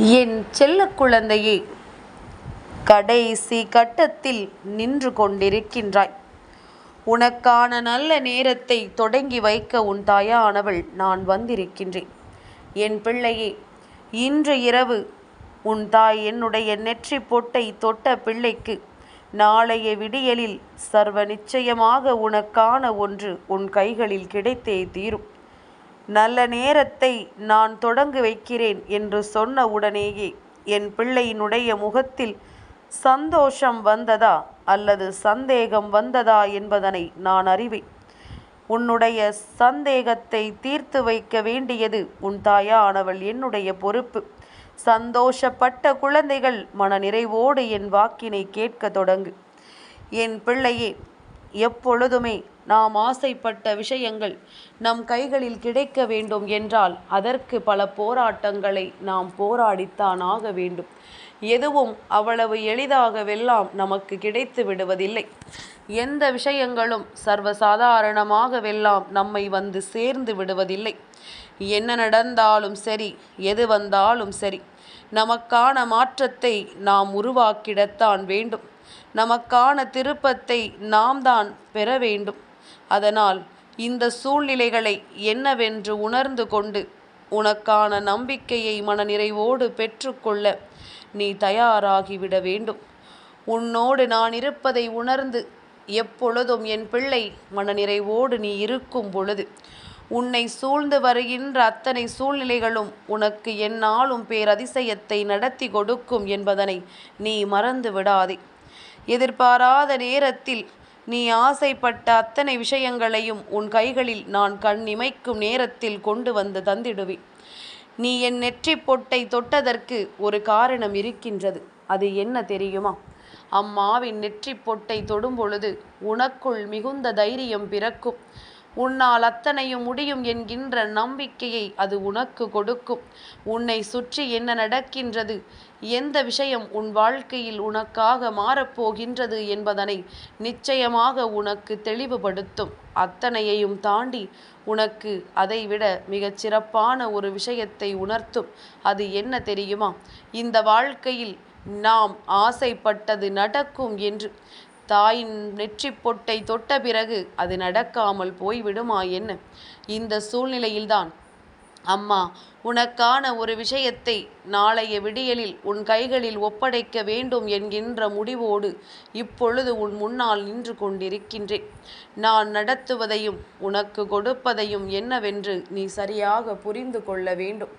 என் செல்ல குழந்தையே கடைசி கட்டத்தில் நின்று கொண்டிருக்கின்றாய். உனக்கான நல்ல நேரத்தை தொடங்கி வைக்க உன் தாயானவள் நான் வந்திருக்கின்றேன். என் பிள்ளையே இன்று இரவு உன் தாய் என்னுடைய நெற்றி பொட்டை தொட்ட பிள்ளைக்கு நாளைய விடியலில் சர்வ நிச்சயமாக உனக்கான ஒன்று உன் கைகளில் கிடைத்தே தீரும். நல்ல நேரத்தை நான் தொடங்கி வைக்கிறேன் என்று சொன்ன உடனேயே என் பிள்ளையினுடைய முகத்தில் சந்தோஷம் வந்ததா அல்லது சந்தேகம் வந்ததா என்பதனை நான் அறிவேன். உன்னுடைய சந்தேகத்தை தீர்த்து வைக்க வேண்டியது உன் தாயானவள் என்னுடைய பொறுப்பு. சந்தோஷப்பட்ட குழந்தைகள் மனநிறைவோடு என் வாக்கினை கேட்க தொடங்கு. என் பிள்ளையே எப்பொழுதுமே நாம் ஆசைப்பட்ட விஷயங்கள் நம் கைகளில் கிடைக்க வேண்டும் என்றால் அதற்கு பல போராட்டங்களை நாம் போராடித்தான் ஆக வேண்டும். எதுவும் அவ்வளவு எளிதாகவெல்லாம் நமக்கு கிடைத்து விடுவதில்லை. எந்த விஷயங்களும் சர்வசாதாரணமாகவெல்லாம் நம்மை வந்து சேர்ந்து விடுவதில்லை. என்ன நடந்தாலும் சரி எது வந்தாலும் சரி நமக்கான மாற்றத்தை நாம் உருவாக்கிடத்தான் வேண்டும். நமக்கான திருப்பத்தை நாம் தான் பெற வேண்டும். அதனால் இந்த சூழ்நிலைகளை என்னவென்று உணர்ந்து கொண்டு உனக்கான நம்பிக்கையை மனநிறைவோடு பெற்றுக்கொள்ள நீ தயாராகிவிட வேண்டும். உன்னோடு நான் இருப்பதை உணர்ந்து எப்பொழுதும் என் பிள்ளை மனநிறைவோடு நீ இருக்கும் பொழுது உன்னை சூழ்ந்து வருகின்ற அத்தனை சூழ்நிலைகளும் உனக்கு என்னாலும் பேரதிசயத்தை நடத்தி கொடுக்கும் என்பதனை நீ மறந்து விடாதே. எதிர்பாராத நேரத்தில் நீ ஆசைப்பட்ட அத்தனை விஷயங்களையும் உன் கைகளில் நான் கண் இமைக்கும் நேரத்தில் கொண்டு வந்து தந்திடுவேன். நீ என் நெற்றி பொட்டை தொட்டதற்கு ஒரு காரணம் இருக்கின்றது. அது என்ன தெரியுமா? அம்மாவின் நெற்றி பொட்டை தொடும் பொழுது உனக்குள் மிகுந்த தைரியம் பிறக்கும். உன்னால் அத்தனையும் முடியும் என்கின்ற நம்பிக்கையை அது உனக்கு கொடுக்கும். உன்னை சுற்றி என்ன நடக்கின்றது? எந்த விஷயம் உன் வாழ்க்கையில் உனக்காக மாறப்போகின்றது என்பதனை நிச்சயமாக உனக்கு தெளிவுபடுத்தும். அத்தனையையும் தாண்டி உனக்கு அதைவிட மிகச் சிறப்பான ஒரு விஷயத்தை உணர்த்தும். அது என்ன தெரியுமா? இந்த வாழ்க்கையில் நாம் ஆசைப்பட்டது நடக்கும் என்று. தாயின் நெற்றி பொட்டை தொட்ட பிறகு அது நடக்காமல் போய்விடுமா என்ன? இந்த சூழ்நிலையில்தான். அம்மா உனக்கான ஒரு விஷயத்தை நாளைய விடியலில் உன் கைகளில் ஒப்படைக்க வேண்டும் என்கின்ற முடிவோடு இப்பொழுது உன் முன்னால் நின்று கொண்டிருக்கின்றேன். நான் நடத்துவதையும் உனக்கு கொடுப்பதையும் என்னவென்று நீ சரியாக புரிந்து கொள்ள வேண்டும்.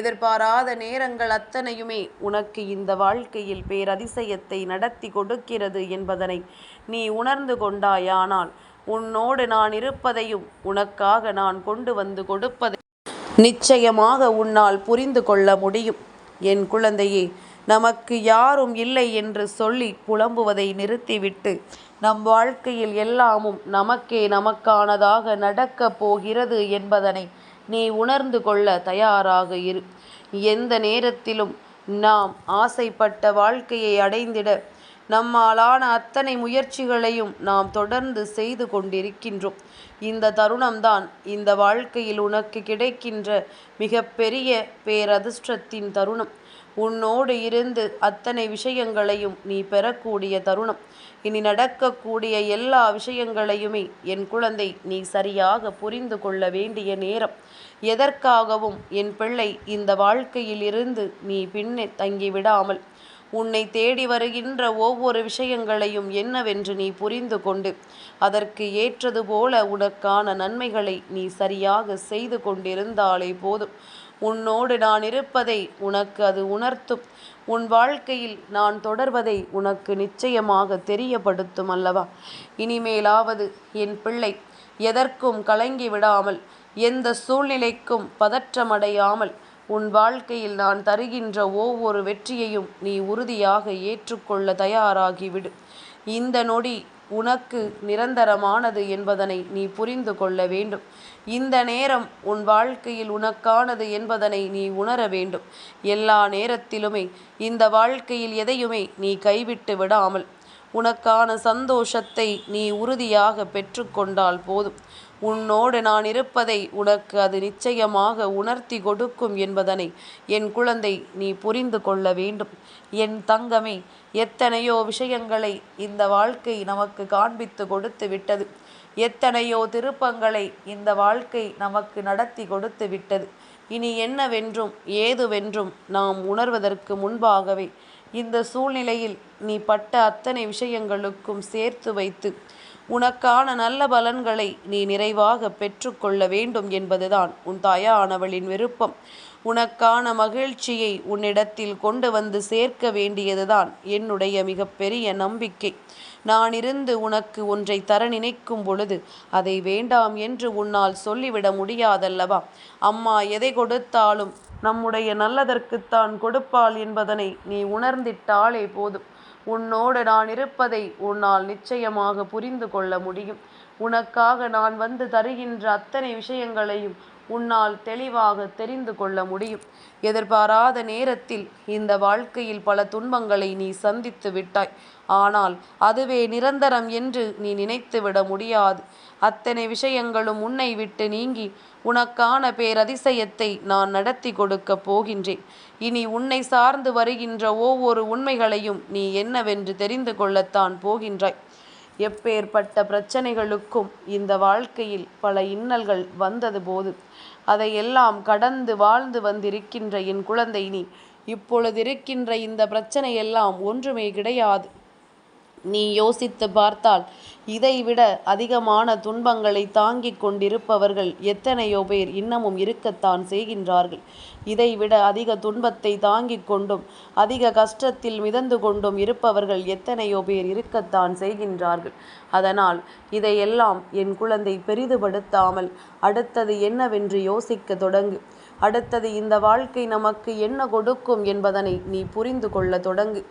எதிர்பாராத நேரங்கள் அத்தனையுமே உனக்கு இந்த வாழ்க்கையில் பேரதிசயத்தை நடத்தி கொடுக்கிறது என்பதனை நீ உணர்ந்து கொண்டாயானால் உன்னோடு நான் இருப்பதையும் உனக்காக நான் கொண்டு வந்து கொடுப்பதை நிச்சயமாக உன்னால் புரிந்து கொள்ள முடியும். என் குழந்தையே நமக்கு யாரும் இல்லை என்று சொல்லி புலம்புவதை நிறுத்திவிட்டு நம் வாழ்க்கையில் எல்லாமும் நமக்கே நமக்கானதாக நடக்கப் போகிறது என்பதனை நீ உணர்ந்து கொள்ள தயாராக இரு. எந்த நேரத்திலும் நாம் ஆசைப்பட்ட வாழ்க்கையை அடைந்திட நம்மாலான அத்தனை முயற்சிகளையும் நாம் தொடர்ந்து செய்து கொண்டிருக்கின்றோம். இந்த தருணம்தான் இந்த வாழ்க்கையில் உனக்கு கிடைக்கின்ற மிகப்பெரிய பேரதிர்ஷ்டத்தின் தருணம். உன்னோடு இருந்து அத்தனை விஷயங்களையும் நீ பெறக்கூடிய தருணம். இனி நடக்கக்கூடிய எல்லா விஷயங்களையுமே என் குழந்தை நீ சரியாக புரிந்து கொள்ள வேண்டிய நேரம். எதற்காகவும் என் பிள்ளை இந்த வாழ்க்கையில் இருந்து நீ பின்னே தங்கிவிடாமல் உன்னை தேடி வருகின்ற ஒவ்வொரு விஷயங்களையும் என்னவென்று நீ புரிந்து கொண்டு அதற்கு ஏற்றது போல உனக்கான நன்மைகளை நீ சரியாக செய்து கொண்டிருந்தாலே போதும். உன்னோடு நான் இருப்பதை உனக்கு அது உணர்த்தும். உன் வாழ்க்கையில் நான் தொடர்வதை உனக்கு நிச்சயமாக தெரியப்படுத்தும் அல்லவா? இனிமேலாவது என் பிள்ளை எதற்கும் கலங்கி விடாமல் எந்த சூழ்நிலைக்கும் பதற்றமடையாமல் உன் வாழ்க்கையில் நான் தருகின்ற ஒவ்வொரு வெற்றியையும் நீ உறுதியாக ஏற்றுக்கொள்ள தயாராகிவிடு. இந்த நொடி உனக்கு நிரந்தரமானது என்பதனை நீ புரிந்து கொள்ள வேண்டும். இந்த நேரம் உன் வாழ்க்கையில் உனக்கானது என்பதனை நீ உணர வேண்டும். எல்லா நேரத்திலுமே இந்த வாழ்க்கையில் எதையுமே நீ கைவிட்டு விடாமல் உனக்கான சந்தோஷத்தை நீ உறுதியாக பெற்றுக்கொண்டால் போதும். உன்னோடு நான் இருப்பதை உனக்கு அது நிச்சயமாக உணர்த்தி கொடுக்கும் என்பதனை என் குழந்தை நீ புரிந்து கொள்ள வேண்டும். என் தங்கமே எத்தனையோ விஷயங்களை இந்த வாழ்க்கை நமக்கு காண்பித்து கொடுத்து விட்டது. எத்தனையோ திருப்பங்களை இந்த வாழ்க்கை நமக்கு நடத்தி கொடுத்து விட்டது. இனி என்னவென்றும் ஏதுவென்றும் நாம் உணர்வதற்கு முன்பாகவே இந்த சூழ்நிலையில் நீ பட்ட அத்தனை விஷயங்களுக்கும் சேர்த்து வைத்து உனக்கான நல்ல பலன்களை நீ நிறைவாக பெற்றுக்கொள்ள வேண்டும் என்பதுதான் உன் தாயானவளின் விருப்பம். உனக்கான மகிழ்ச்சியை உன்னிடத்தில் கொண்டு வந்து சேர்க்க வேண்டியதுதான் என்னுடைய மிகப்பெரிய நம்பிக்கை. நான் இருந்து உனக்கு ஒன்றை தர நினைக்கும் பொழுது அதை வேண்டாம் என்று உன்னால் சொல்லிவிட முடியாதல்லவா? அம்மா எதை கொடுத்தாலும் நம்முடைய நல்லதற்குத்தான் கொடுப்பாள் என்பதனை நீ உணர்ந்திட்டாலே போதும். உன்னோடு நான் இருப்பதை உன்னால் நிச்சயமாக புரிந்து கொள்ள முடியும். உனக்காக நான் வந்து தருகின்ற அத்தனை விஷயங்களையும் உன்னால் தெளிவாக தெரிந்து கொள்ள முடியும். எதிர்பாராத நேரத்தில் இந்த வாழ்க்கையில் பல துன்பங்களை நீ சந்தித்து விட்டாய். ஆனால் அதுவே நிரந்தரம் என்று நீ நினைத்துவிட முடியாது. அத்தனை விஷயங்களும் உன்னை விட்டு நீங்கி உனக்கான பேரதிசயத்தை நான் நடத்தி கொடுக்கப் போகின்றேன். இனி உன்னை சார்ந்து வருகின்ற ஒவ்வொரு உண்மைகளையும் நீ என்னவென்று தெரிந்து கொள்ளத்தான் போகின்றாய். எப்பேற்பட்ட பிரச்சனைகளுக்கும் இந்த வாழ்க்கையில் பல இன்னல்கள் வந்தது போது அதையெல்லாம் கடந்து வாழ்ந்து வந்திருக்கின்ற என் குழந்தை நீ இப்பொழுது இருக்கின்ற இந்த பிரச்சனையெல்லாம் ஒன்றுமே கிடையாது. நீ யோசித்து பார்த்தால் இதைவிட அதிகமான துன்பங்களை தாங்கிக் கொண்டிருப்பவர்கள் எத்தனையோ பேர் இன்னமும் இருக்கத்தான் செய்கின்றார்கள். இதைவிட அதிக துன்பத்தை தாங்கிக் கொண்டும் அதிக கஷ்டத்தில் மிதந்து கொண்டும் இருப்பவர்கள் எத்தனையோ பேர் இருக்கத்தான் செய்கின்றார்கள். அதனால் இதையெல்லாம் என் குழந்தை பெரிதுபடுத்தாமல் அடுத்தது என்னவென்று யோசிக்க தொடங்கு. அடுத்தது இந்த வாழ்க்கை நமக்கு என்ன கொடுக்கும் என்பதனை நீ புரிந்து கொள்ள தொடங்கு.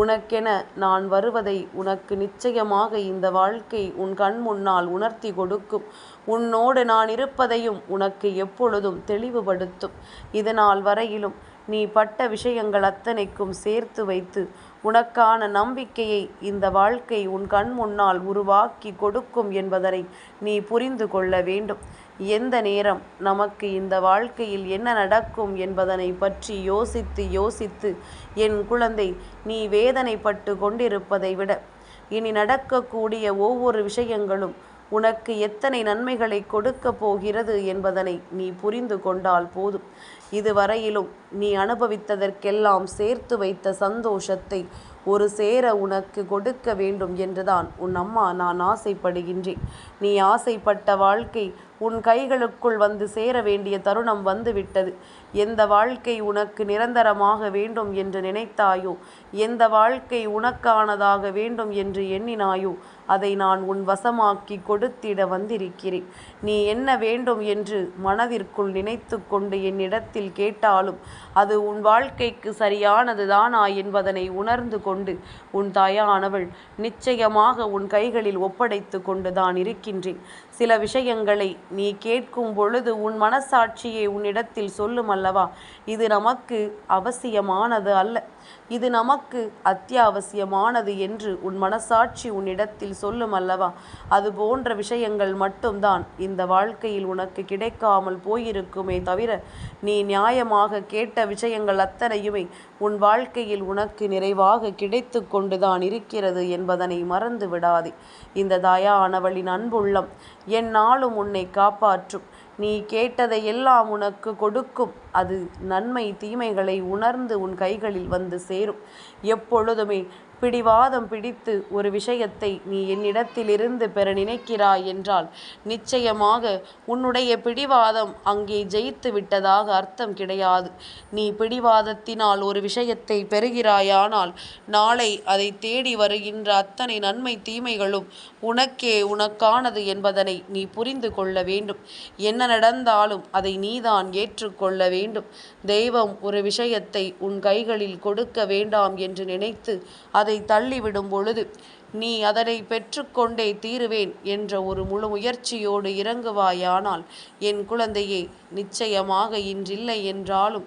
உனக்கென நான் வருவதை உனக்கு நிச்சயமாக இந்த வாழ்க்கை உன் கண் முன்னால் உணர்த்தி கொடுக்கும். உன்னோடு நான் இருப்பதையும் உனக்கு எப்பொழுதும் தெளிவுபடுத்தும். இதனால் வரையிலும் நீ பட்ட விஷயங்கள் அத்தனைக்கும் சேர்த்து வைத்து உனக்கான நம்பிக்கையை இந்த வாழ்க்கை உன் கண் முன்னால் உருவாக்கி கொடுக்கும் என்பதனை நீ புரிந்து கொள்ள வேண்டும். எந்த நேரம் நமக்கு இந்த வாழ்க்கையில் என்ன நடக்கும் என்பதனை பற்றி யோசித்து யோசித்து என் குழந்தை நீ வேதனைப்பட்டு கொண்டிருப்பதை விட இனி நடக்கக்கூடிய ஒவ்வொரு விஷயங்களும் உனக்கு எத்தனை நன்மைகளை கொடுக்கப் போகிறது என்பதனை நீ புரிந்து கொண்டால் போதும். இதுவரையிலும் நீ அனுபவித்ததற்கெல்லாம் சேர்த்து வைத்த சந்தோஷத்தை ஒரு சேர உனக்கு கொடுக்க வேண்டும் என்றுதான் உன் அம்மா நான் ஆசைப்படுகின்றேன். நீ ஆசைப்பட்ட வாழ்க்கை உன் கைகளுக்குள் வந்து சேர வேண்டிய தருணம் வந்துவிட்டது. எந்த வாழ்க்கை உனக்கு நிரந்தரமாக வேண்டும் என்று நினைத்தாயோ? எந்த வாழ்க்கை உனக்கானதாக வேண்டும் என்று எண்ணினாயோ? அதை நான் உன் வசமாக்கி கொடுத்திட வந்திருக்கிறேன். நீ என்ன வேண்டும் என்று மனதிற்குள் நினைத்து கொண்டு என்னிடத்தில் கேட்டாலும் அது உன் வாழ்க்கைக்கு சரியானது தானா என்பதனை உணர்ந்து கொண்டு உன் தாயானவள் நிச்சயமாக உன் கைகளில் ஒப்படைத்து கொண்டு தான் இருக்கின்றேன். சில விஷயங்களை நீ கேட்கும் பொழுது உன் மனசாட்சியை உன்னிடத்தில் சொல்லும் அல்லவா? இது நமக்கு அவசியமானது அல்ல. இது நமக்கு அத்தியாவசியமானது என்று உன் மனசாட்சி உன்னிடத்தில் சொல்லும் அல்லவா? அது போன்ற விஷயங்கள் மட்டும்தான் இந்த வாழ்க்கையில் உனக்கு கிடைக்காமல் போயிருக்குமே தவிர நீ நியாயமாக கேட்ட விஷயங்கள் அத்தனையுமே உன் வாழ்க்கையில் உனக்கு நிறைவாக கிடைத்து கொண்டுதான் இருக்கிறது என்பதனை மறந்து விடாதே இந்த தாயானவளின் அன்புள்ளம் என்னாலும் உன்னை காப்பாற்றும். நீ கேட்டதை எல்லாம் உனக்கு கொடுக்கும். அது நன்மை தீமைகளை உணர்ந்து உன் கைகளில் வந்து சேரும். எப்பொழுதுமே பிடிவாதம் பிடித்து ஒரு விஷயத்தை நீ என்னிடத்திலிருந்து பெற நினைக்கிறாய் என்றால் நிச்சயமாக உன்னுடைய பிடிவாதம் அங்கே ஜெயித்து விட்டதாக அர்த்தம் கிடையாது. நீ பிடிவாதத்தினால் ஒரு விஷயத்தை பெறுகிறாயானால் நாளை அதை தேடி வருகின்ற அத்தனை நன்மை தீமைகளும் உனக்கே உனக்கானது என்பதனை நீ புரிந்து கொள்ள வேண்டும். என்ன நடந்தாலும் அதை நீதான் ஏற்றுக்கொள்ள வேண்டும். தெய்வம் ஒரு விஷயத்தை உன் கைகளில் கொடுக்க வேண்டாம் என்று நினைத்து அதை அதை தள்ளிவிடும் பொழுது நீ அதனை பெற்றுக்கொண்டே தீருவேன் என்ற ஒரு முழு முயற்சியோடு இறங்குவாயானால் என் குழந்தையே நிச்சயமாக இன்றில்லை என்றாலும்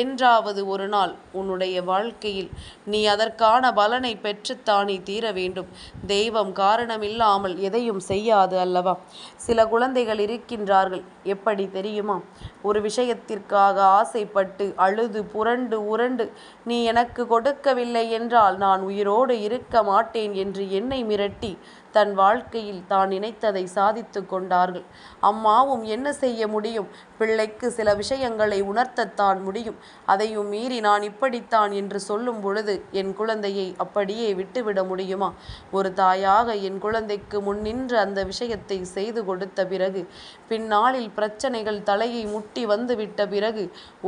என்றாவது ஒரு நாள் உன்னுடைய வாழ்க்கையில் நீ அதற்கான பலனை பெற்றுத்தானே தீர வேண்டும். தெய்வம் காரணமில்லாமல் எதையும் செய்யாது அல்லவா? சில குழந்தைகள் இருக்கின்றார்கள் எப்படி தெரியுமா? ஒரு விஷயத்திற்காக ஆசைப்பட்டு அழுது புரண்டு உரண்டு நீ எனக்கு கொடுக்கவில்லை என்றால் நான் உயிரோடு இருக்க மாட்டேன் என்று என்னை மிரட்டி தன் வாழ்க்கையில் தான் நினைத்ததை சாதித்து கொண்டார்கள். அம்மாவும் என்ன செய்ய முடியும்? பிள்ளைக்கு சில விஷயங்களை உணர்த்தத்தான் முடியும். அதையும் மீறி நான் இப்படித்தான் என்று சொல்லும் பொழுது என் குழந்தையை அப்படியே விட்டுவிட முடியுமா? ஒரு தாயாக என் குழந்தைக்கு முன்னின்று அந்த விஷயத்தை செய்து கொடுத்த பிறகு பின்னாளில் பிரச்சனைகள் தலையை முட்டி வந்து விட்ட பிறகு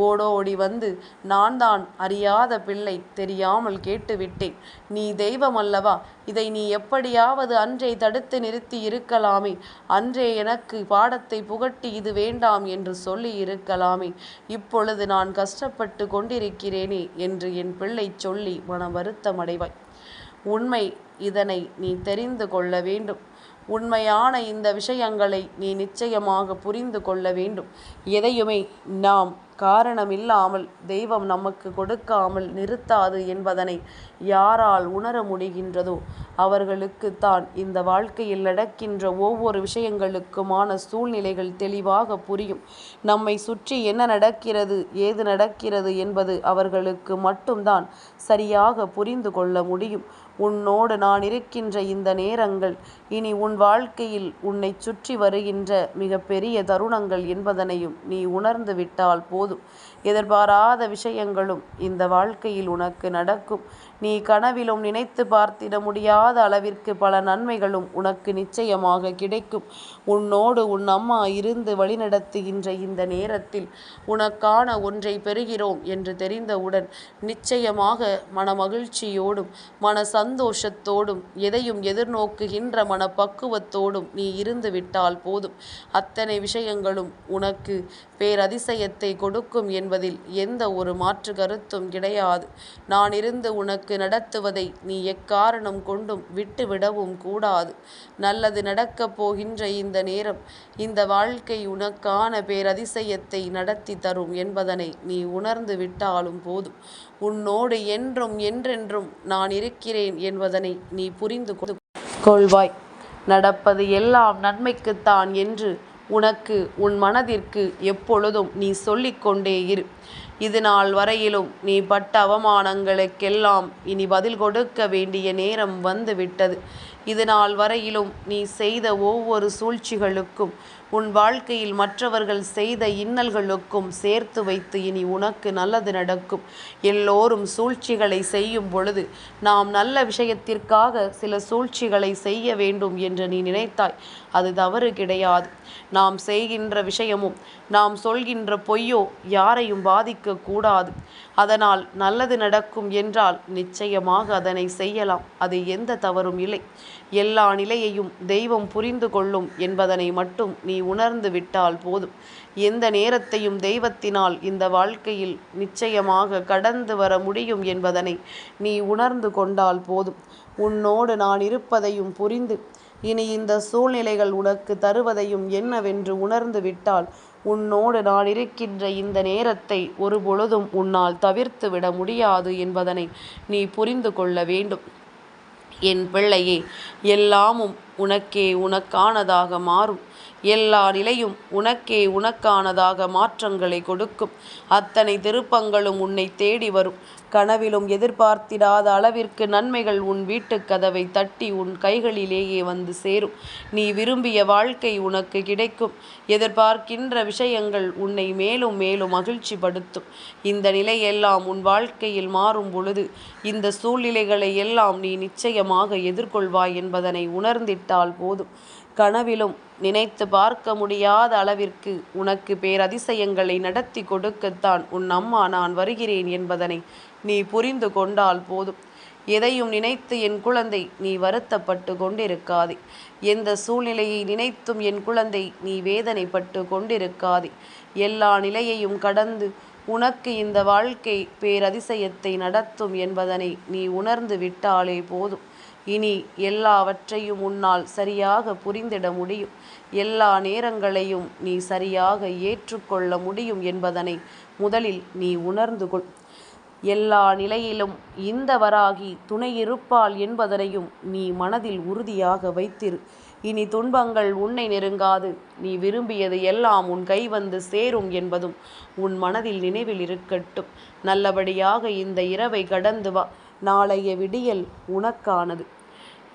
ஓடோடி வந்து நான் தான் அறியாத பிள்ளை தெரியாமல் கேட்டுவிட்டேன் நீ தெய்வம் அல்லவா? இதை நீ எப்படியாவது அன்றே தடுத்து நிறுத்தி இருக்கலாமே. அன்றே எனக்கு பாடத்தை புகட்டி இது வேண்டாம் என்று சொல்லி இருக்கலாமே. இப்பொழுது நான் கஷ்டப்பட்டு கொண்டிருக்கிறேனே என்று என் பிள்ளை சொல்லி மன வருத்தமடைவாய் உண்மை இதனை நீ தெரிந்து கொள்ள வேண்டும். உண்மையான இந்த விஷயங்களை நீ நிச்சயமாக புரிந்து கொள்ள வேண்டும். எதையுமே நாம் காரணமில்லாமல் தெய்வம் நமக்கு கொடுக்காமல் நிறுத்தாது என்பதனை யாரால் உணர முடிகின்றதோ அவர்களுக்குத்தான் இந்த வாழ்க்கையில் நடக்கின்ற ஒவ்வொரு விஷயங்களுக்குமான சூழ்நிலைகள் தெளிவாக புரியும். நம்மை சுற்றி என்ன நடக்கிறது ஏது நடக்கிறது என்பது அவர்களுக்கு மட்டும்தான் சரியாக புரிந்து கொள்ள முடியும். உன்னோடு நான் இருக்கின்ற இந்த நேரங்கள் இனி உன் வாழ்க்கையில் உன்னை சுற்றி வருகின்ற மிக பெரிய தருணங்கள் என்பதனையும் நீ உணர்ந்து விட்டால் போதும். எதிர்பாராத விஷயங்களும் இந்த வாழ்க்கையில் உனக்கு நடக்கும். நீ கனவிலும் நினைத்து பார்த்திட முடியாத அளவிற்கு பல நன்மைகளும் உனக்கு நிச்சயமாக கிடைக்கும். உன்னோடு உன் அம்மா இருந்து வழிநடத்துகின்ற இந்த நேரத்தில் உனக்கான ஒன்றை பெறுகிறோம் என்று தெரிந்தவுடன் நிச்சயமாக மன மகிழ்ச்சியோடும் மன சந்தோஷத்தோடும் எதையும் எதிர்நோக்குகின்ற மனப்பக்குவத்தோடும் நீ இருந்து விட்டால் போதும். அத்தனை விஷயங்களும் உனக்கு பேரதிசயத்தை கொடுக்கும் என்பதில் எந்த ஒரு மாற்று கருத்தும் கிடையாது. நான் இருந்து உனக்கு நடத்துவதை நீ எக்காரணம் கொண்டும் விட்டுவிடவும் கூடாது. நல்லது நடக்கப் போகின்ற இந்த நேரம் இந்த வாழ்க்கை உனக்கான பேரதிசயத்தை நடத்தி தரும் என்பதனை நீ உணர்ந்து விட்டாலும் போதும். உன்னோடு என்றும் என்றென்றும் நான் இருக்கிறேன் என்பதனை நீ புரிந்து கொள்வாய். நடப்பது எல்லாம் நன்மைக்குத்தான் என்று உனக்கு உன் மனதிற்கு எப்பொழுதும் நீ சொல்லிக்கொண்டே இரு. இது நாள் வரையிலும் நீ பட்ட அவமானங்களுக்கெல்லாம் இனி பதில் கொடுக்க வேண்டிய நேரம் வந்துவிட்டது. இதுநாள் இது நாள் வரையிலும் நீ செய்த ஒவ்வொரு சூழ்ச்சிகளுக்கும் உன் வாழ்க்கையில் மற்றவர்கள் செய்த இன்னல்களுக்கும் சேர்த்து வைத்து இனி உனக்கு நல்லது நடக்கும். எல்லோரும் சூழ்ச்சிகளை செய்யும் பொழுது நாம் நல்ல விஷயத்திற்காக சில சூழ்ச்சிகளை செய்ய வேண்டும் என்று நீ நினைத்தாய். அது தவறு கிடையாது. நாம் செய்கின்ற விஷயமும் நாம் சொல்கின்ற பொய்யோ யாரையும் பாதிக்க கூடாது. அதனால் நல்லது நடக்கும் என்றால் நிச்சயமாக அதனை செய்யலாம். அது எந்த தவறும் இல்லை. எல்லா நிலையையும் தெய்வம் புரிந்து கொள்ளும் என்பதனை மட்டும் நீ உணர்ந்து விட்டால் போதும். எந்த நேரத்தையும் தெய்வத்தினால் இந்த வாழ்க்கையில் நிச்சயமாக கடந்து வர முடியும் என்பதனை நீ உணர்ந்து கொண்டால் போதும். உன்னோடு நான் இருப்பதையும் புரிந்து இனி இந்த சூழ்நிலைகள் உனக்கு தருவதையும் என்னவென்று உணர்ந்து விட்டால் உன்னோடு நான் இருக்கின்ற இந்த நேரத்தை ஒரு பொழுதும் உன்னால் தவிர்த்து விட முடியாது என்பதனை நீ புரிந்து கொள்ள வேண்டும். என் பிள்ளையே எல்லாமும் உனக்கே உனக்கானதாக மாறும். எல்லா நிலையும் உனக்கே உனக்கானதாக மாற்றங்களை கொடுக்கும். அத்தனை திருப்பங்களும் உன்னை தேடி வரும். கனவிலும் எதிர்பார்த்திடாத அளவிற்கு நன்மைகள் உன் வீட்டுக் கதவை தட்டி உன் கைகளிலேயே வந்து சேரும். நீ விரும்பிய வாழ்க்கை உனக்கு கிடைக்கும். எதிர்பார்க்கின்ற விஷயங்கள் உன்னை மேலும் மேலும் மகிழ்ச்சி படுத்தும் இந்த நிலையெல்லாம் உன் வாழ்க்கையில் மாறும் பொழுது இந்த சூழ்நிலைகளை எல்லாம் நீ நிச்சயமாக எதிர்கொள்வாய் என்பதனை உணர்ந்திட்டால் போதும். கனவிலும் நினைத்து பார்க்க முடியாத அளவிற்கு உனக்கு பேரதிசயங்களை நடத்தி கொடுக்கத்தான் உன் அம்மா நான் வருகிறேன் என்பதனை நீ புரிந்து கொண்டால் போதும். எதையும் நினைத்து என் குழந்தை நீ வருத்தப்பட்டு கொண்டிருக்காதே. எந்த சூழ்நிலையை நினைத்தும் என் குழந்தை நீ வேதனைப்பட்டு கொண்டிருக்காதே. எல்லா நிலையையும் கடந்து உனக்கு இந்த வாழ்க்கை பேரதிசயத்தை நடத்தும் என்பதனை நீ உணர்ந்து விட்டாலே போதும். இனி எல்லாவற்றையும் உன்னால் சரியாக புரிந்திட முடியும். எல்லா நேரங்களையும் நீ சரியாக ஏற்றுக்கொள்ள முடியும் என்பதனை முதலில் நீ உணர்ந்து கொள். எல்லா நிலையிலும் இந்த வராகி துணையிருப்பாள் என்பதனையும் நீ மனதில் உறுதியாக வைத்திரு. இனி துன்பங்கள் உன்னை நெருங்காது. நீ விரும்பியது எல்லாம் உன் கை வந்து சேரும் என்பதும் உன் மனதில் நினைவில் இருக்கட்டும். நல்லபடியாக இந்த இரவை கடந்து வா. நாளைய விடியல் உனக்கானது.